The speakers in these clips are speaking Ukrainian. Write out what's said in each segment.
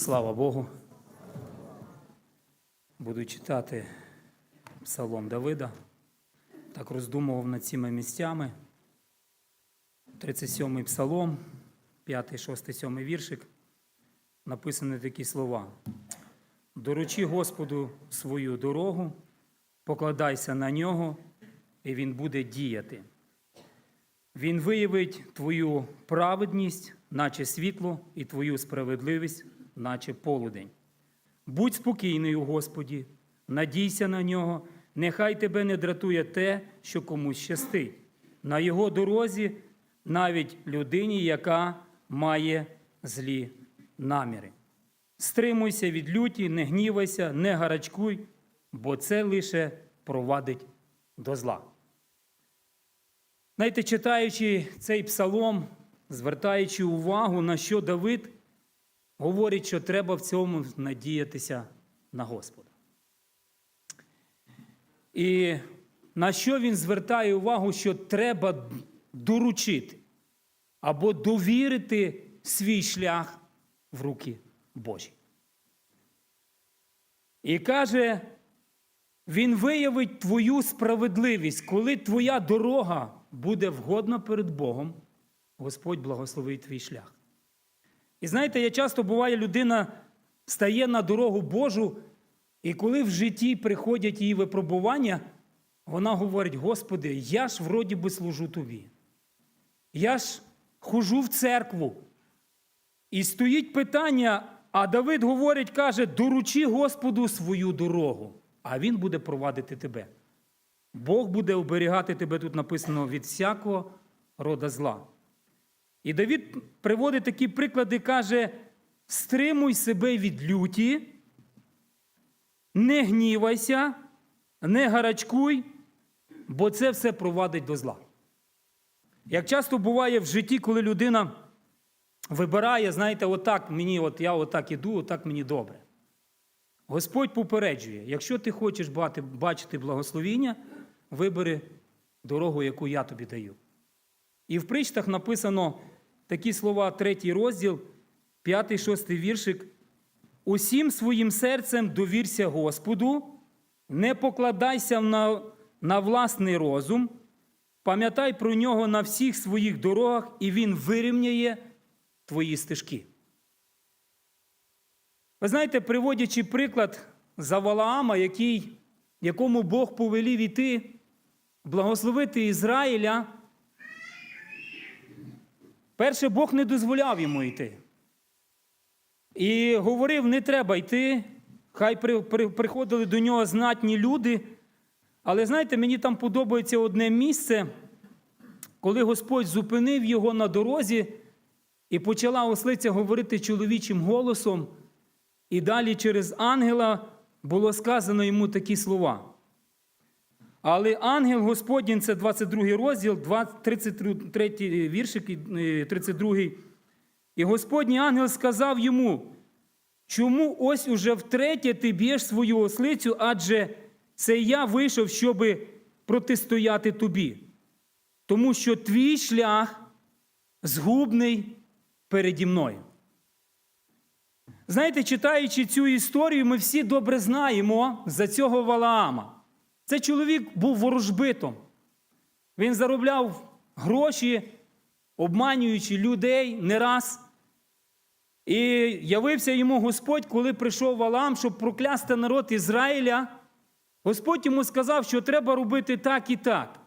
Слава Богу. Буду читати Псалом Давида. Так роздумував над цими місцями. 37-й псалом, 5, 6, 7 віршик. Написані такі слова. Доручи Господу свою дорогу, покладайся на нього, і він буде діяти. Він виявить твою праведність, наче світло, і твою справедливість, наче полудень. Будь спокійний у Господі, надійся на нього, нехай тебе не дратує те, що комусь щастить. На його дорозі навіть людині, яка має злі наміри. Стримуйся від люті, не гнівайся, не гарачкуй, бо це лише провадить до зла. Знаєте, читаючи цей псалом, звертаючи увагу, на що Давид говорить, що треба в цьому надіятися на Господа. І на що він звертає увагу, що треба доручити або довірити свій шлях в руки Божі. І каже, він виявить твою справедливість, коли твоя дорога буде вгодна перед Богом, Господь благословить твій шлях. І знаєте, я часто буває, людина стає на дорогу Божу, і коли в житті приходять її випробування, вона говорить: Господи, я ж вроді би служу тобі. Я ж хожу в церкву. І стоїть питання, а Давид говорить, каже: доручи Господу свою дорогу, а Він буде провадити тебе. Бог буде оберігати тебе, тут написано, від всякого рода зла. І Давид приводить такі приклади, каже: стримуй себе від люті, не гнівайся, не гарачкуй, бо це все провадить до зла. Як часто буває в житті, коли людина вибирає, знаєте, отак мені, от я отак іду, отак мені добре. Господь попереджує, якщо ти хочеш бачити благословіння, вибери дорогу, яку я тобі даю. І в причтах написано такі слова, третій розділ, п'ятий, шостий віршик. Усім своїм серцем довірся Господу, не покладайся на, на власний розум, пам'ятай про нього на всіх своїх дорогах, і Він вирівняє твої стежки. Ви знаєте, приводячи приклад за Валаама, який, якому Бог повелів іти, благословити Ізраїля, перше Бог не дозволяв йому йти. І говорив, не треба йти, хай при, при, приходили до нього знатні люди. Але знаєте, мені там подобається одне місце, коли Господь зупинив його на дорозі і почала ослиця говорити чоловічим голосом, і далі через ангела було сказано йому такі слова. Але ангел Господній, це 22 розділ, 33 віршик, 32. І Господній ангел сказав йому, чому ось уже втретє ти б'єш свою ослицю, адже це я вийшов, щоби протистояти тобі. Тому що твій шлях згубний переді мною. Знаєте, читаючи цю історію, ми всі добре знаємо за цього Валаама. Цей чоловік був ворожбитом. Він заробляв гроші, обманюючи людей не раз. І явився йому Господь, коли прийшов Валаам, щоб проклясти народ Ізраїля. Господь йому сказав, що треба робити так і так.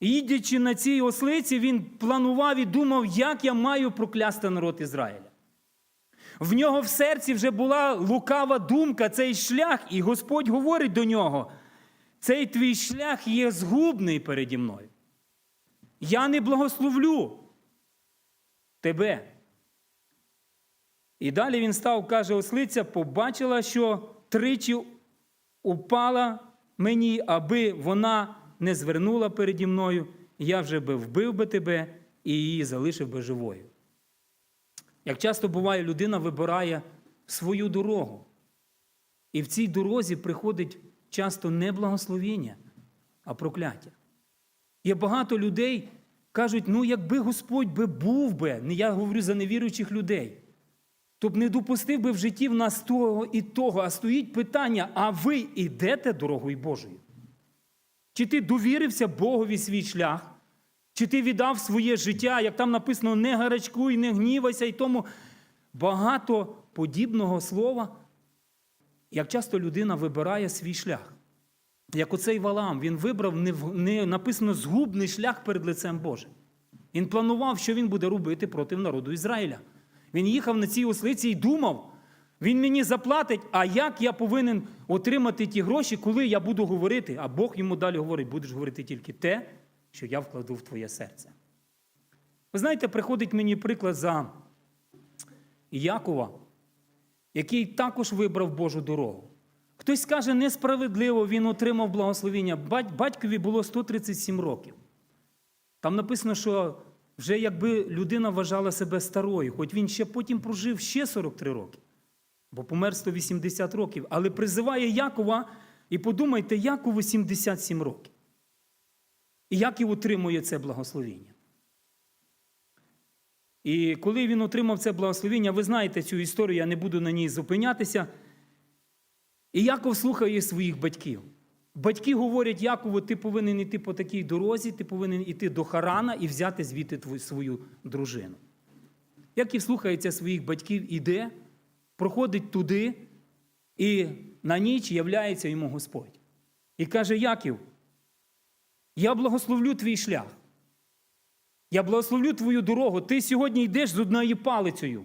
І їдячи на цій ослиці, він планував і думав, як я маю проклясти народ Ізраїля. В нього в серці вже була лукава думка, цей шлях, і Господь говорить до нього: цей твій шлях є згубний переді мною. Я не благословлю тебе. І далі він став, каже, ослиця, побачила, що тричі упала мені, аби вона не звернула переді мною, я вже би вбив би тебе і її залишив би живою. Як часто буває, людина вибирає свою дорогу. І в цій дорозі приходить часто не благословіння, а прокляття. Є багато людей, кажуть, ну якби Господь би був би, я говорю за невіруючих людей. то б не допустив би в житті в нас того і того. А стоїть питання: а ви йдете дорогою Божою? Чи ти довірився Богові свій шлях? Чи ти віддав своє життя, як там написано, не гарачкуй, не гнівайся, і тому багато подібного слова, як часто людина вибирає свій шлях. Як оцей Валаам, він вибрав не, не написано згубний шлях перед лицем Божим. Він планував, що він буде робити проти народу Ізраїля. Він їхав на цій ослиці і думав, він мені заплатить, а як я повинен отримати ті гроші, коли я буду говорити? А Бог йому далі говорить, будеш говорити тільки те, що я вкладу в твоє серце. Ви знаєте, приходить мені приклад за Якова, який також вибрав Божу дорогу. Хтось скаже, несправедливо він отримав благословіння. Бать- Батькові було 137 років. Там написано, що вже якби людина вважала себе старою, хоч він ще потім прожив ще 43 роки, бо помер 180 років. Але призиває Якова, і подумайте, Якову 77 років. І Яків отримує це благословіння. І коли він отримав це благословіння, ви знаєте цю історію, я не буду на ній зупинятися. І Яков слухає своїх батьків. Батьки говорять Якову, ти повинен йти по такій дорозі, ти повинен йти до Харана і взяти звідти свою дружину. Яків слухається своїх батьків, іде, проходить туди, і на ніч являється йому Господь. І каже: Яків, я благословлю твій шлях. Я благословлю твою дорогу. Ти сьогодні йдеш з одною палицею.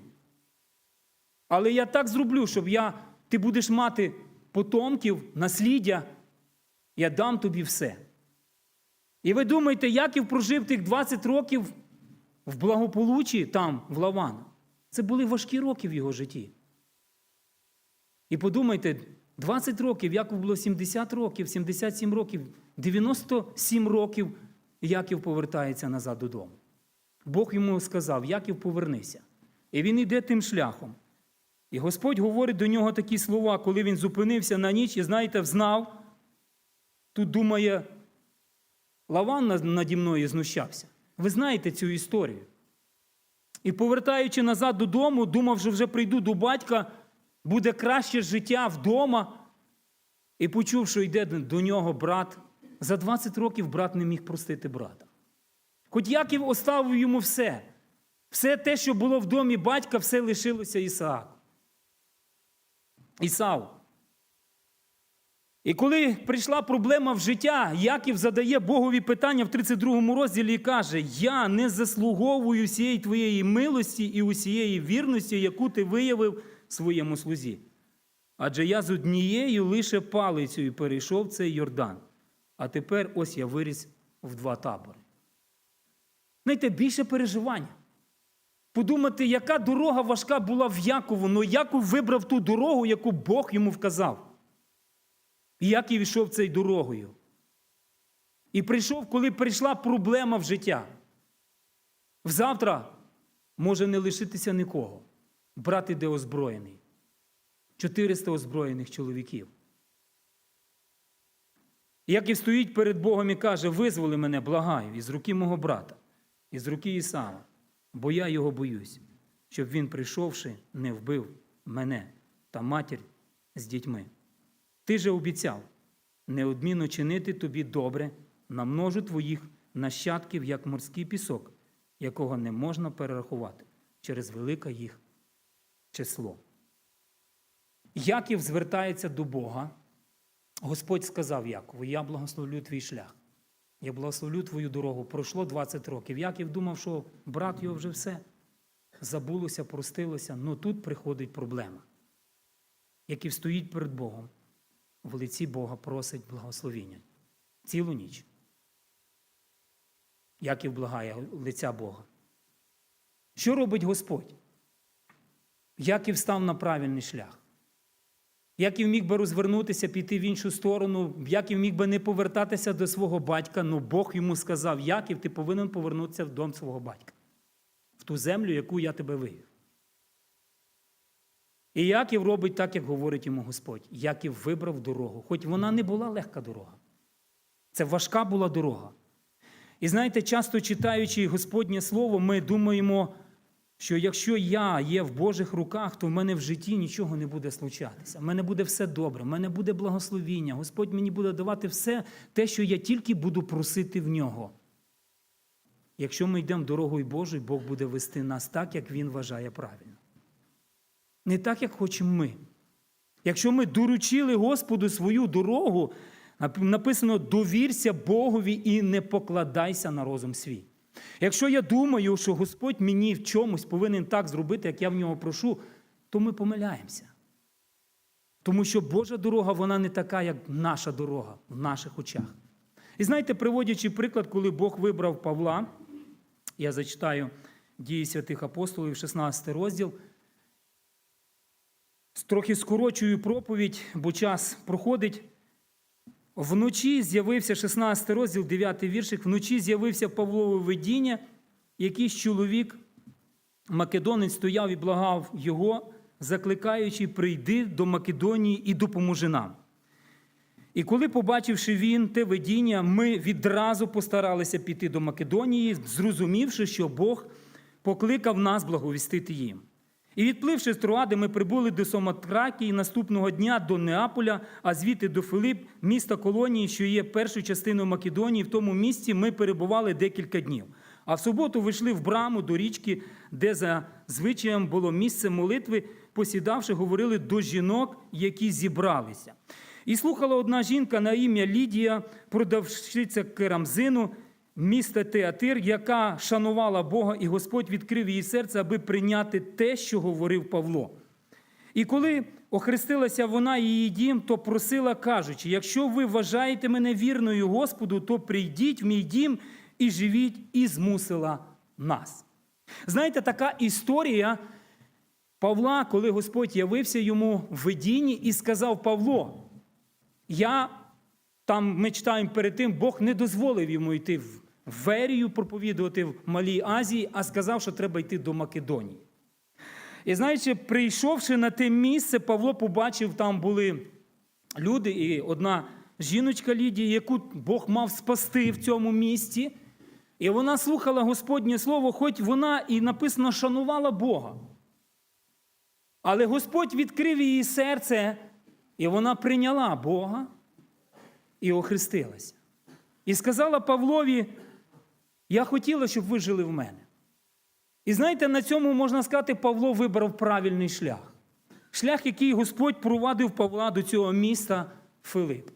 Але я так зроблю, щоб я, ти будеш мати потомків, насліддя, я дам тобі все. І ви думаєте, Яків прожив тих 20 років в благополуччі там, в Лавана? Це були важкі роки в його житті. І подумайте, 20 років, Яков було 70 років, 77 років, 97 років Яків повертається назад додому. Бог йому сказав: Яків, повернися. І він йде тим шляхом. І Господь говорить до нього такі слова, коли він зупинився на ніч і, знаєте, взнав, тут думає, Лаван наді мною знущався. Ви знаєте цю історію. І повертаючи назад додому, думав, що вже прийду до батька, буде краще життя вдома. І почув, що йде до нього брат. За 20 років брат не міг простити брата. Хоч Яків оставив йому все. Все те, що було в домі батька, все лишилося Ісааку. Ісау. І коли прийшла проблема в життя, Яків задає Богові питання в 32 розділі і каже: Я не заслуговую всієї твоєї милості і усієї вірності, яку ти виявив своєму слузі. Адже я з однією лише палицею перейшов цей Йордан, а тепер ось я виріс в два табори. Знаєте, більше переживання. Подумати, яка дорога важка була в Якову, але Яков вибрав ту дорогу, яку Бог йому вказав. І Яків йшов цією дорогою. І прийшов, коли прийшла проблема в життя. Взавтра може не лишитися нікого. Брат іде озброєний. 400 озброєних чоловіків. Яків стоїть перед Богом і каже: визволи мене, благаю, із руки мого брата, із руки Ісава, бо я його боюсь, щоб він, прийшовши, не вбив мене та матір з дітьми. Ти же обіцяв неодмінно чинити тобі добре, намножу твоїх нащадків, як морський пісок, якого не можна перерахувати через велике їх число. Яків звертається до Бога. Господь сказав Якову: Я благословлю твій шлях, я благословлю твою дорогу. Пройшло 20 років. Яків думав, що брат його вже все забулося, простилося. Ну тут приходить проблема. Яків стоїть перед Богом, в лиці Бога просить благословіння. Цілу ніч. Яків благає лиця Бога. Що робить Господь? Яків став на правильний шлях. Яків міг би розвернутися, піти в іншу сторону, Яків міг би не повертатися до свого батька, але Бог йому сказав: Яків, ти повинен повернутися в дом свого батька, в ту землю, яку я тебе вивів. І Яків робить так, як говорить йому Господь. Яків вибрав дорогу, хоч вона не була легка дорога. Це важка була дорога. І знаєте, часто читаючи Господнє Слово, ми думаємо, що якщо я є в Божих руках, то в мене в житті нічого не буде случатися. В мене буде все добре, в мене буде благословіння. Господь мені буде давати все те, що я тільки буду просити в нього. Якщо ми йдемо дорогою Божою, Бог буде вести нас так, як Він вважає правильно. Не так, як хочемо ми. Якщо ми доручили Господу свою дорогу, написано довірся Богові і не покладайся на розум свій. Якщо я думаю, що Господь мені в чомусь повинен так зробити, як я в нього прошу, то ми помиляємося. Тому що Божа дорога, вона не така, як наша дорога в наших очах. І знаєте, приводячи приклад, коли Бог вибрав Павла, я зачитаю дії святих апостолів, 16 розділ. Трохи скорочую проповідь, бо час проходить. Вночі з'явився 16 розділ, 9 віршик. Вночі з'явився Павлове видіння, якийсь чоловік, Македонець, стояв і благав його, закликаючи, прийди до Македонії і допоможи нам. І коли, побачивши він те видіння, ми відразу постаралися піти до Македонії, зрозумівши, що Бог покликав нас благовістити їм. І відпливши з Троади, ми прибули до Соматракії наступного дня до Неаполя, а звідти до Филип, міста колонії, що є першою частиною Македонії. В тому місті ми перебували декілька днів. А в суботу вийшли в браму до річки, де за звичаєм було місце молитви, посідавши, говорили до жінок, які зібралися. І слухала одна жінка на ім'я Лідія, продавщиця керамзину, міста Театир, яка шанувала Бога, і Господь відкрив її серце, аби прийняти те, що говорив Павло. І коли охрестилася вона і її дім, то просила, кажучи: якщо ви вважаєте мене вірною Господу, то прийдіть в мій дім і живіть, і змусила нас. Знаєте, така історія Павла, коли Господь явився йому в видінні і сказав Павло, я там ми читаємо перед тим, Бог не дозволив йому йти в Верію проповідувати в Малій Азії, а сказав, що треба йти до Македонії. І знаєте, прийшовши на те місце, Павло побачив, там були люди, і одна жіночка Лідія, яку Бог мав спасти в цьому місті. І вона слухала Господнє Слово, хоч вона і написано шанувала Бога. Але Господь відкрив її серце, і вона прийняла Бога і охрестилася. І сказала Павлові, я хотіла, щоб ви жили в мене. І знаєте, на цьому можна сказати, Павло вибрав правильний шлях. Шлях, який Господь провадив Павла до цього міста Филип.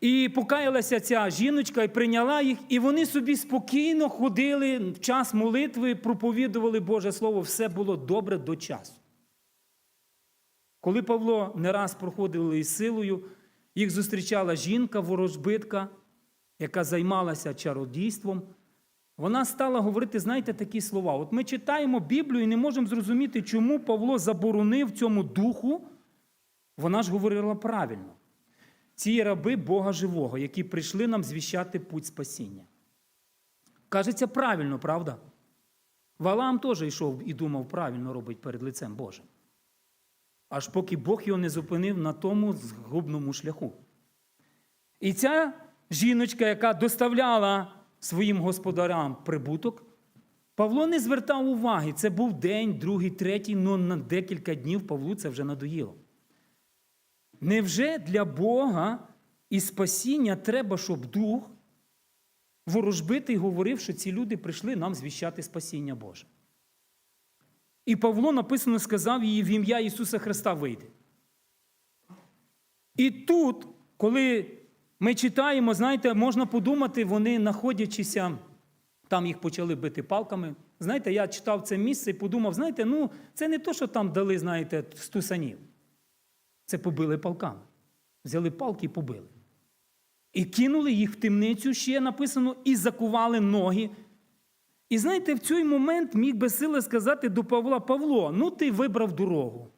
І покаялася ця жіночка і прийняла їх, і вони собі спокійно ходили в час молитви, проповідували Боже Слово, все було добре до часу. Коли Павло не раз проходили із силою, їх зустрічала жінка, ворожбитка, яка займалася чародійством. Вона стала говорити, знаєте, такі слова. От ми читаємо Біблію і не можемо зрозуміти, чому Павло заборонив цьому духу. Вона ж говорила правильно. Ці раби Бога живого, які прийшли нам звіщати путь спасіння. Кажеться, правильно, правда? Валаам теж йшов і думав, правильно робить перед лицем Божим. Аж поки Бог його не зупинив на тому згубному шляху. І ця жіночка, яка доставляла своїм господарям прибуток, Павло не звертав уваги. Це був день, другий, третій, але на декілька днів Павлу це вже надоїло. Невже для Бога і спасіння треба, щоб дух ворожбитий говорив, що ці люди прийшли нам звіщати спасіння Боже? І Павло написано сказав їй в ім'я Ісуса Христа вийде. І тут, коли ми читаємо, знаєте, можна подумати, вони, знаходячися, там їх почали бити палками. Знаєте, я читав це місце і подумав, знаєте, ну, це не то, що там дали, знаєте, стусанів. Це побили палками. Взяли палки і побили. І кинули їх в темницю, ще написано, і закували ноги. І знаєте, в цей момент міг би сила сказати до Павла: Павло, ну ти вибрав дорогу.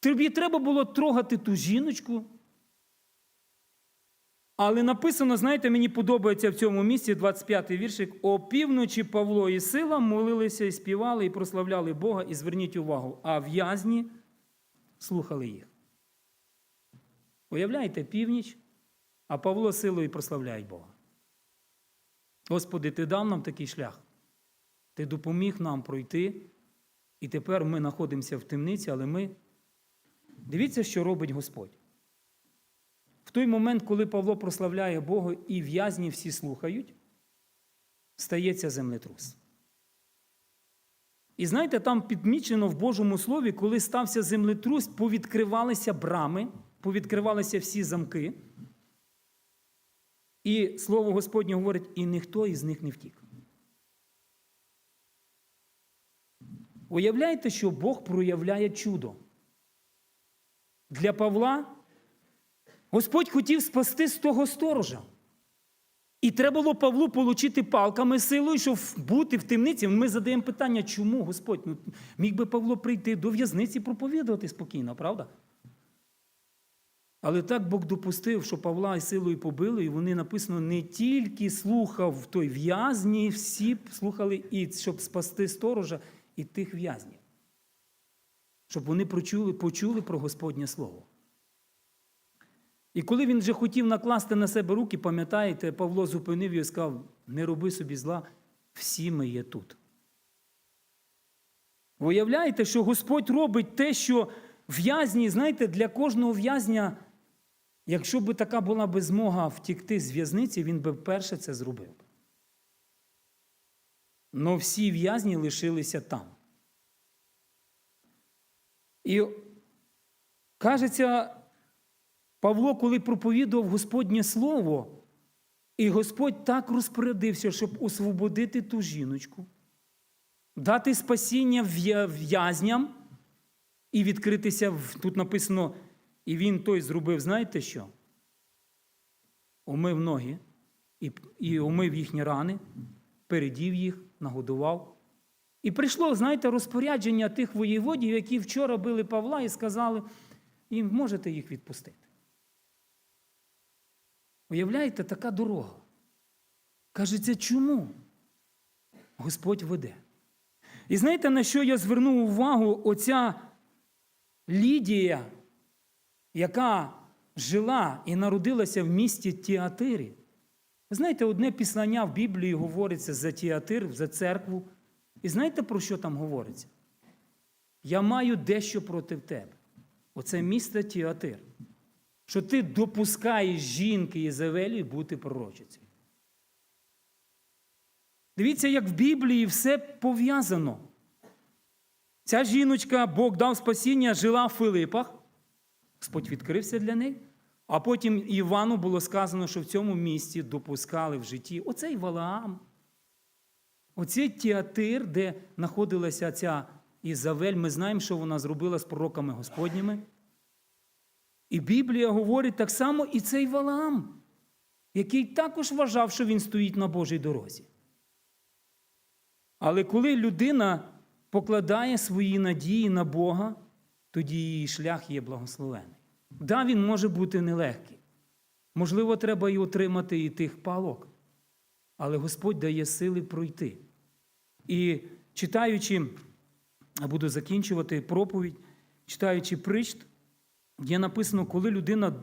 Тобі треба було трогати ту жіночку. Але написано, знаєте, мені подобається в цьому місці 25-й віршик. О півночі Павло і сила молилися і співали, і прославляли Бога. І зверніть увагу, а в'язні слухали їх. Уявляєте, північ, а Павло силою прославляє Бога. Господи, Ти дав нам такий шлях. Ти допоміг нам пройти. І тепер ми знаходимося в темниці, але ми. Дивіться, що робить Господь. В той момент, коли Павло прославляє Бога і в'язні всі слухають, стається землетрус. І знаєте, там підмічено в Божому Слові, коли стався землетрус, повідкривалися брами, повідкривалися всі замки. І слово Господнє говорить, і ніхто із них не втік. Уявляєте, що Бог проявляє чудо. Для Павла Господь хотів спасти з того сторожа. І треба було Павлу отримати палками силою, щоб бути в темниці. Ми задаємо питання, чому Господь? Ну, міг би Павло прийти до в'язниці проповідувати спокійно, правда? Але так Бог допустив, що Павла і силою побили, і вони написано не тільки слухав той в'язні, всі слухали, і щоб спасти сторожа і тих в'язнів. Щоб вони почули, почули про Господнє Слово. І коли він вже хотів накласти на себе руки, пам'ятаєте, Павло зупинив його і сказав: не роби собі зла, всі ми є тут. Уявляєте, що Господь робить те, що в'язні, знаєте, для кожного в'язня, якщо б така була би змога втікти з в'язниці, він би вперше це зробив. Но всі в'язні лишилися там. І кажеться, Павло, коли проповідував Господнє Слово, і Господь так розпорядився, щоб освободити ту жіночку, дати спасіння в'язням і відкритися, тут написано, і він той зробив, знаєте що? Умив ноги і, і умив їхні рани, передів їх, нагодував. І прийшло, знаєте, розпорядження тих воєводів, які вчора били Павла і сказали, їм можете їх відпустити. Уявляєте, така дорога. Кажеться, чому? Господь веде. І знаєте, на що я звернув увагу оця Лідія, яка жила і народилася в місті Тіатирі? Ви знаєте, одне післання в Біблії говориться за Тіатир, за церкву. І знаєте, про що там говориться? Я маю дещо проти тебе. Оце місто Тіатир що ти допускаєш жінки Єзавелі бути пророчицею. Дивіться, як в Біблії все пов'язано. Ця жіночка, Бог дав спасіння, жила в Филипах, Господь відкрився для неї, а потім Івану було сказано, що в цьому місці допускали в житті оцей Валаам, оцей Тіатир, де знаходилася ця Ізавель, ми знаємо, що вона зробила з пророками Господніми. І Біблія говорить так само і цей Валаам, який також вважав, що він стоїть на Божій дорозі. Але коли людина покладає свої надії на Бога, тоді її шлях є благословений. Да, він може бути нелегкий. Можливо, треба і отримати і тих палок. Але Господь дає сили пройти. І читаючи, буду закінчувати проповідь, читаючи причт, Є написано, коли людина,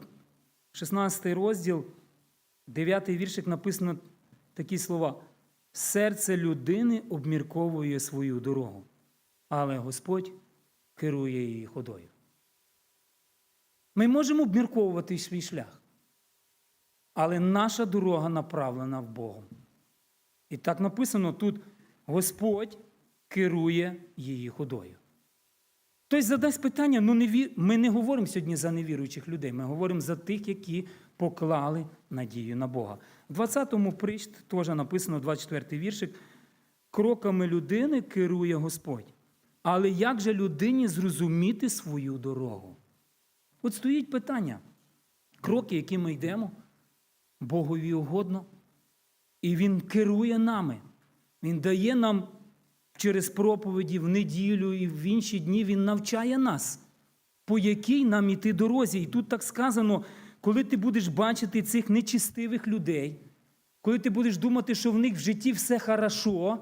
16 розділ, 9 віршик написано такі слова. Серце людини обмірковує свою дорогу, але Господь керує її ходою. Ми можемо обмірковувати свій шлях, але наша дорога направлена в Богом. І так написано тут: Господь керує її ходою. Хтось задасть питання, ну не ві... ми не говоримо сьогодні за невіруючих людей, ми говоримо за тих, які поклали надію на Бога. В 20-му прищ теж написано 24-й віршик. Кроками людини керує Господь. Але як же людині зрозуміти свою дорогу? От стоїть питання. Кроки, які ми йдемо, Богові угодно, і Він керує нами. Він дає нам через проповіді в неділю і в інші дні Він навчає нас, по якій нам іти дорозі. І тут так сказано, коли ти будеш бачити цих нечистивих людей, коли ти будеш думати, що в них в житті все хорошо.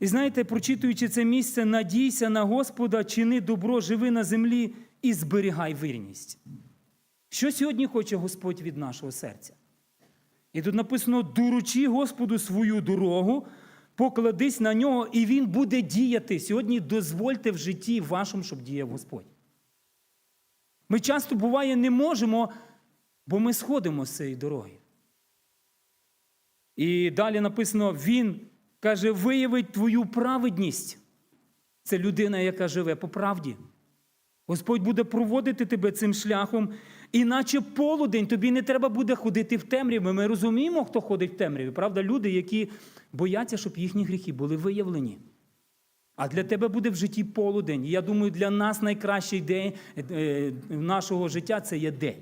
І знаєте, прочитуючи це місце, надійся на Господа, чини добро, живи на землі і зберігай вірність. Що сьогодні хоче Господь від нашого серця? І тут написано: доручи Господу свою дорогу, покладись на нього, і він буде діяти. Сьогодні дозвольте в житті вашому, щоб діяв Господь. Ми часто буває не можемо, бо ми сходимо з цієї дороги. І далі написано: Він каже, виявить твою праведність. Це людина, яка живе по правді. Господь буде проводити тебе цим шляхом, іначе полудень тобі не треба буде ходити в темряві. Ми розуміємо, хто ходить в темряві. Правда, люди, які бояться, щоб їхні гріхи були виявлені. А для тебе буде в житті полудень. І я думаю, для нас найкращий день е, нашого життя це є день.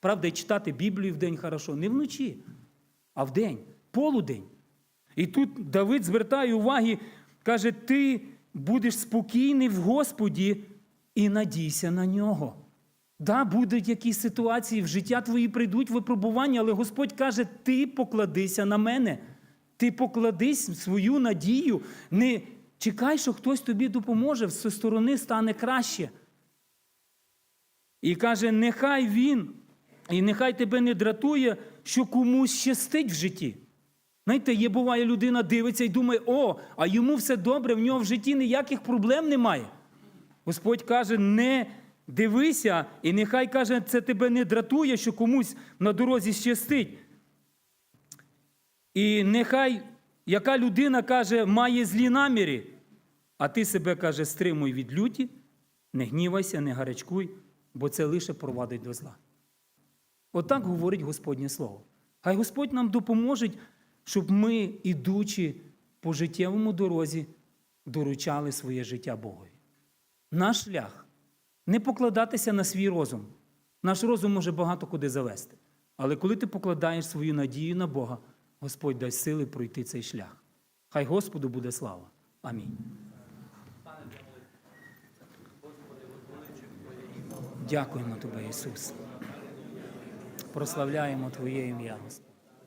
Правда, читати Біблію в день хорошо, не вночі, а в день, полудень. І тут Давид звертає уваги, каже: ти будеш спокійний в Господі і надійся на нього. Да, будуть якісь ситуації, в життя твої прийдуть випробування, але Господь каже: ти покладися на мене. Ти покладись свою надію. Не чекай, що хтось тобі допоможе, зі сторони стане краще. І каже: нехай він, і нехай тебе не дратує, що комусь щастить в житті. Знаєте, є буває, людина дивиться і думає, о, а йому все добре, в нього в житті ніяких проблем немає. Господь каже, не дивися, і нехай каже, це тебе не дратує, що комусь на дорозі щастить. І нехай яка людина каже, має злі наміри, а ти себе каже, стримуй від люті, не гнівайся, не гарячкуй, бо це лише провадить до зла. Отак говорить Господнє Слово. Хай Господь нам допоможе, щоб ми, ідучи по життєвому дорозі, доручали своє життя Богові. Наш шлях не покладатися на свій розум. Наш розум може багато куди завести. Але коли ти покладаєш свою надію на Бога, Господь дасть сили пройти цей шлях. Хай Господу буде слава. Амінь. Дякуємо Тобі, Ісус. Прославляємо Твоє ім'я.